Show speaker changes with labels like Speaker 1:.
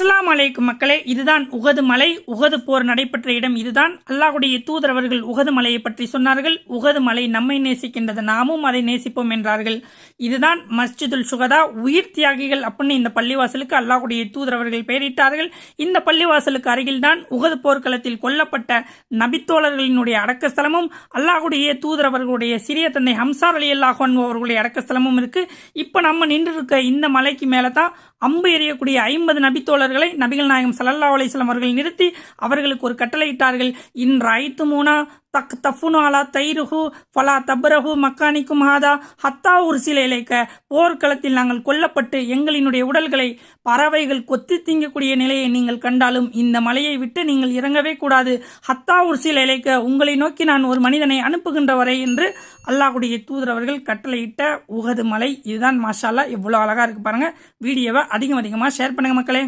Speaker 1: அஸ்லாம் அலைக்கும் மக்களே இதுதான் உகது மலை உகது போர் நடைபெற்ற இடம் இதுதான் அல்லாஹுடைய தூதரவர்கள் உகது மலையை பற்றி சொன்னார்கள். உகது மலை நம்மை நேசிக்கின்றது நாமும் அதை நேசிப்போம் என்றார்கள். இதுதான் மஸ்ஜிதுல் சுகதா உயிர் தியாகிகள் அப்படின்னு இந்த பள்ளிவாசலுக்கு அல்லாஹுடைய தூதரவர்கள் பெயரிட்டார்கள். இந்த பள்ளிவாசலுக்கு அருகில்தான் உகது போர்க்களத்தில் கொல்லப்பட்ட நபித்தோழர்களினுடைய அடக்கஸ்தலமும் அல்லாஹுடைய தூதரவர்களுடைய சிறிய தந்தை ஹம்சார் அலி அல்லாஹ் அவர்களுடைய அடக்கஸ்தலமும் இருக்கு. இப்போ நம்ம நின்று இருக்க இந்த மலைக்கு மேலே தான் அம்பு எறியக்கூடிய ஐம்பது நபித்தோழர் நபித்தோழர்களை நபிகள் நாயகம் சல்லல்லா அலிஸ்லாம் அவர்கள் நிறுத்தி அவர்களுக்கு ஒரு கட்டளையிட்டார்கள். இன்று ஐத்து மூனா தக் தஃபுனு அலா தைருஹு ஃபலா தப்ரஹு மக்கானிக்கும் ஹாதா. ஹத்தா உர்சில இலைக்க போர்க்களத்தில் நாங்கள் கொல்லப்பட்டு எங்களினுடைய உடல்களை பறவைகள் கொத்தி திங்கக்கூடிய நிலையை நீங்கள் கண்டாலும் இந்த மலையை விட்டு நீங்கள் இறங்கவே கூடாது. ஹத்தா உர்சில இலைக்க உங்களை நோக்கி நான் ஒரு மனிதனை அனுப்புகின்ற வரை என்று அல்லாஹுடைய தூதரவர்கள் கட்டளையிட்ட உகது மலை இதுதான் மாஷாலா எவ்வளோ அழகாக இருக்கு பாருங்கள் வீடியோவை அதிகம் அதிகமாக ஷேர் பண்ணுங்கள் மக்களே.